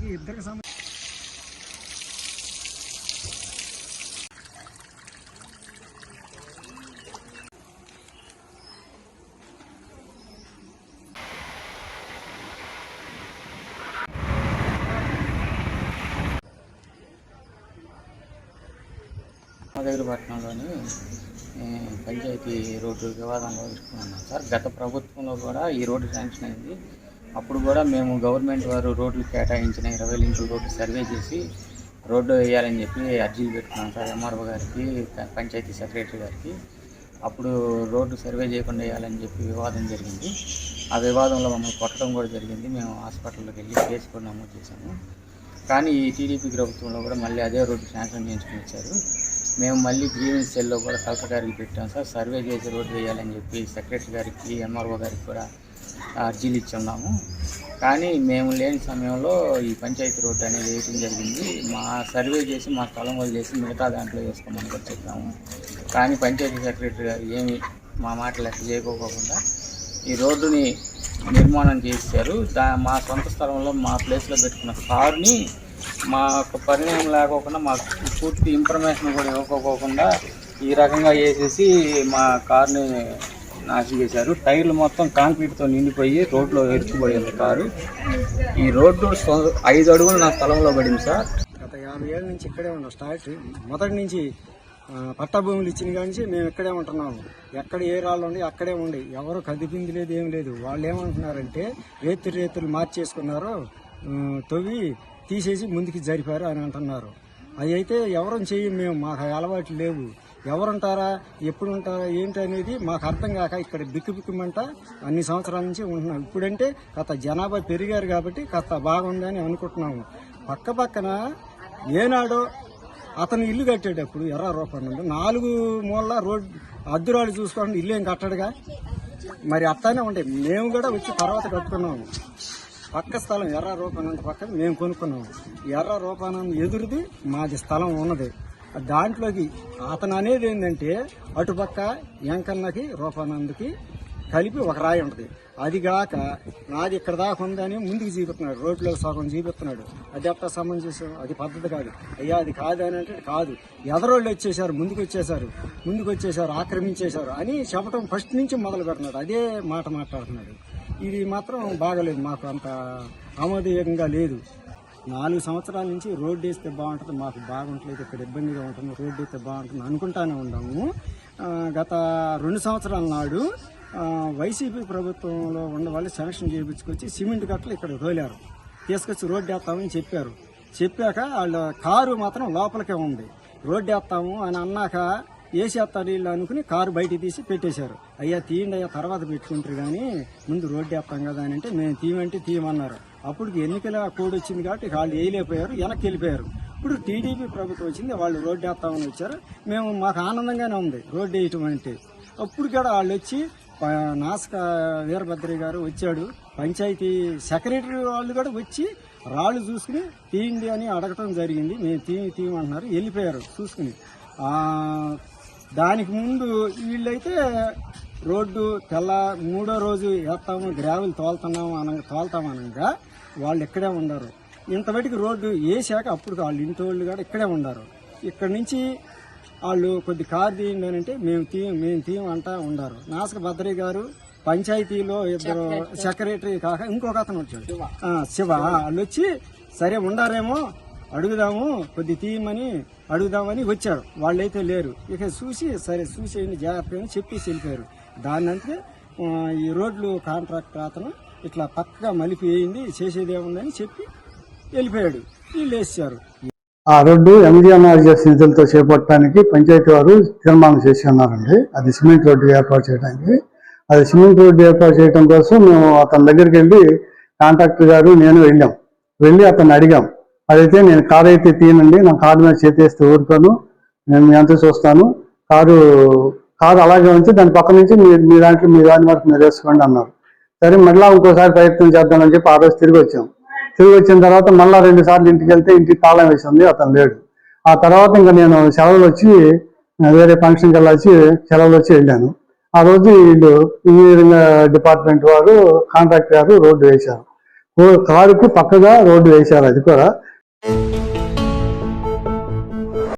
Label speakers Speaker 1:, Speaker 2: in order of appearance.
Speaker 1: వాళ్ళకి ఇద్దరికి సంబంధించి
Speaker 2: మదగిరిపట్నంలోని పంచాయతీ రోడ్డు వివాదంలో ఇరుక్కున్నాం సార్. గత ప్రభుత్వంలో కూడా ఈ రోడ్డు శాంక్షన్ అయింది. అప్పుడు కూడా మేము గవర్నమెంట్ వారు రోడ్లు కేటాయించిన ఇరవై లింకుల రోడ్డు సర్వే చేసి రోడ్డు వేయాలని చెప్పి అర్జీలు పెట్టుకున్నాం సార్ ఎంఆర్ఓ గారికి పంచాయతీ సెక్రటరీ గారికి. అప్పుడు రోడ్డు సర్వే చేయకుండా వేయాలని చెప్పి వివాదం జరిగింది. ఆ వివాదంలో మమ్మల్ని కొట్టడం కూడా జరిగింది. మేము హాస్పిటల్లోకి వెళ్ళి కేసు కూడా నమోదు చేశాము. కానీ ఈ టీడీపీ ప్రభుత్వంలో కూడా మళ్ళీ అదే రోడ్డు శాంక్షన్ చేయించుకుని ఇచ్చారు మేము మళ్ళీ గ్రీవెన్స్ సెల్లో కూడా కలెక్టర్ గారికి పెట్టాం సార్. సర్వే చేసి రోడ్డు వేయాలని చెప్పి సెక్రటరీ గారికి ఎంఆర్ఓ గారికి కూడా అర్జీలు ఇచ్చి ఉన్నాము కానీ మేము లేని సమయంలో ఈ పంచాయతీ రోడ్డు అనేది వేయడం జరిగింది. మా సర్వే చేసి మా స్థలం వదిలేసి మిగతా దాంట్లో వేసుకోమని కూడా చెప్పాము. కానీ పంచాయతీ సెక్రటరీ గారు ఏమి మా మాట లెక్క చేయకోకుండా ఈ రోడ్డుని నిర్మాణం చేశారు. దా మా సొంత స్థలంలో మా ప్లేస్లో పెట్టుకున్న కారుని మాకు పరిణామం లేకోకుండా మాకు పూర్తి ఇన్ఫర్మేషన్ కూడా ఇవ్వకోకుండా ఈ రకంగా వేసేసి మా కార్ని నాశనం చేశారు టైర్లు మొత్తం కాంక్రీట్తో నిండిపోయి రోడ్లో ఎరుచుకుపోయింది కారు. ఈ రోడ్డు ఐదు అడుగులు నా స్థలంలో పడింది సార్.
Speaker 1: గత యాభై ఏళ్ళ నుంచి ఇక్కడే ఉన్నాం స్టార్ట్ మొదటి నుంచి పట్టా భూములు ఇచ్చిన కానీ మేము ఇక్కడే ఉంటున్నాము. ఎక్కడ ఏ రాళ్ళు ఉండి అక్కడే ఉండి ఎవరు కదిపింది లేదు ఏం లేదు. వాళ్ళు ఏమంటున్నారంటే రేతులు రేతులు మార్చేసుకున్నారు తవ్వి తీసేసి ముందుకు జరిపారు అని అంటున్నారు. అవి అయితే ఎవరం చేయం మేము మాకు అలవాట్లు లేవు. ఎవరుంటారా ఎప్పుడు ఉంటారా ఏంటి అనేది మాకు అర్థం కాక ఇక్కడ బిక్కుబిక్కుమంట అన్ని సంవత్సరాల నుంచి ఉంటున్నాం. ఇప్పుడంటే కాస్త జనాభా పెరిగారు కాబట్టి కాస్త బాగుందని అనుకుంటున్నాము. పక్క పక్కన ఏనాడో అతను ఇల్లు కట్టేటప్పుడు ఎర్ర రూపాయలు నాలుగు మూల రోడ్ అద్దురాలు చూసుకోండి ఇల్లు ఏం కట్టడుగా? మరి అట్లానే ఉంటాయి మేము కూడా వచ్చి తర్వాత కట్టుకున్నాము. పక్క స్థలం ఎర్ర రూపానంద పక్కన మేము కొనుక్కున్నాము. ఎర్ర రూపానంద ఎదురుది మాది స్థలం ఉన్నది. దాంట్లోకి అతను అనేది ఏంటంటే అటుపక్క ఎంకన్నకి రూపానందకి కలిపి ఒక రాయి ఉంటుంది. అది కాక నాది ఇక్కడ దాకా ఉందని ముందుకు చూపిస్తున్నాడు. రోడ్లో సగం చూపిస్తున్నాడు. అది ఎట్లా సమంజసం? అది పద్ధతి కాదు. అయ్యా అది కాదు అని అంటే కాదు. ఎదరోళ్ళు వచ్చేసారు ముందుకు వచ్చేసారు ముందుకు వచ్చేసారు ఆక్రమించేశారు అని చెప్పడం ఫస్ట్ నుంచి మొదలు పెడుతున్నాడు. అదే మాట మాట్లాడుతున్నాడు. ఇది మాత్రం బాగలేదు. మాకు అంత ఆమోదయోగంగా లేదు. నాలుగు సంవత్సరాల నుంచి రోడ్డు వేస్తే బాగుంటుంది మాకు బాగుంటలేదు ఇక్కడ ఇబ్బందిగా ఉంటుంది రోడ్డు వేస్తే బాగుంటుంది అనుకుంటానే ఉన్నాము. గత రెండు సంవత్సరాల నాడు వైసీపీ ప్రభుత్వంలో ఉన్న వాళ్ళు సెలక్షన్ చేయించుకొచ్చి సిమెంట్ కట్టలు ఇక్కడ తోలారు. తీసుకొచ్చి రోడ్డు వేస్తామని చెప్పారు. చెప్పాక వాళ్ళ కారు మాత్రం లోపలికే ఉంది. రోడ్డు వేస్తాము అని అన్నాక వేసేస్తారు వీళ్ళు అనుకుని కారు బయటికి తీసి పెట్టేశారు. అయ్యా తీయండి అయ్యా తర్వాత పెట్టుకుంటారు కానీ ముందు రోడ్డు వేస్తాం కదా అని అంటే మేము తీయమంటే తీయమన్నారు. అప్పుడు ఎన్నికల కోడ్ వచ్చింది కాబట్టి వాళ్ళు వేయలేకపోయారు వెనక్కి వెళ్ళిపోయారు. ఇప్పుడు టీడీపీ ప్రభుత్వం వచ్చింది వాళ్ళు రోడ్డు వేస్తామని వచ్చారు. మేము మాకు ఆనందంగానే ఉంది రోడ్డు వేయటం అంటే. అప్పుడు కూడా వాళ్ళు వచ్చి నాసక వీరభద్రయ్య గారు వచ్చాడు. పంచాయతీ సెక్రటరీ వాళ్ళు కూడా వచ్చి రాళ్ళు చూసుకుని తీయండి అని అడగటం జరిగింది. మేము తీ తీయమంటున్నారు వెళ్ళిపోయారు చూసుకుని. దానికి ముందు వీళ్ళైతే రోడ్డు తెల్ల మూడో రోజు వేస్తాము గ్రావెల్ తోలుతున్నాము అన తోలుతామనగా వాళ్ళు ఇక్కడే ఉండరు. ఇంతవరకు రోడ్డు వేసాక అప్పుడు వాళ్ళు ఇంటి వాళ్ళు కూడా ఇక్కడే ఉండరు. ఇక్కడ నుంచి వాళ్ళు కొద్ది కారు తీయండి అని అంటే మేము తీయం మేము తీయం అంటా ఉండారు. నాసక భద్రయ్య గారు పంచాయతీలో ఇద్దరు సెక్రటరీ కాక ఇంకొక అతను వచ్చాడు. శివ. వాళ్ళు వచ్చి సరే ఉండారేమో అడుగుదాము కొద్ది తీయమని అడుగుదామని వచ్చారు. వాళ్ళైతే లేరు. ఇక చూసి సరే చూసేయండి జాగ్రత్తగా అని చెప్పేసి వెళ్ళిపోయారు. దాన్నంటే ఆ, ఈ రోడ్లు కాంట్రాక్టర్ అతను ఇట్లా పక్కగా మలిపి వేయింది చేసేది ఏముందని చెప్పి వెళ్ళిపోయాడు. వీళ్ళు వేసారు
Speaker 3: ఆ రోడ్డు ఎంజిఎన్ఆర్జెస్ నిధులతో చేపట్టడానికి పంచాయతీ వారు తీర్మానం చేసి ఉన్నారండి. అది సిమెంట్ రోడ్డు ఏర్పాటు చేయడానికి. అది సిమెంట్ రోడ్డు ఏర్పాటు చేయడం కోసం మేము అతని దగ్గరికి వెళ్ళి కాంట్రాక్టర్ గారు నేను వెళ్ళాం. వెళ్ళి అతన్ని అడిగాం. అదైతే నేను కారు అయితే తీయనండి నా కారు మీద చేతేస్తే ఊరుకోను నేను మీ అంతా చూస్తాను. కారు కారు అలాగే ఉంచి దాని పక్క నుంచి మీ మీ దాంట్లో మీ దాని వరకు మీరు వేసుకోండి అన్నారు. సరే మళ్ళీ ఇంకోసారి ప్రయత్నం చేద్దామని చెప్పి ఆ రోజు తిరిగి వచ్చాం. తిరిగి వచ్చిన తర్వాత మళ్ళా రెండు సార్లు ఇంటికి వెళ్తే ఇంటికి తాళం వేసి ఉంది అతను లేడు. ఆ తర్వాత ఇంకా నేను సెలవులు వచ్చి వేరే ఫంక్షన్కి వెళ్ళొచ్చి సెలవులు వచ్చి వెళ్ళాను. ఆ రోజు వీళ్ళు ఇంజనీరింగ్ డిపార్ట్మెంట్ వారు కాంట్రాక్ట్ గారు రోడ్డు వేశారు. కారుకి పక్కగా రోడ్డు వేశారు అది కూడా.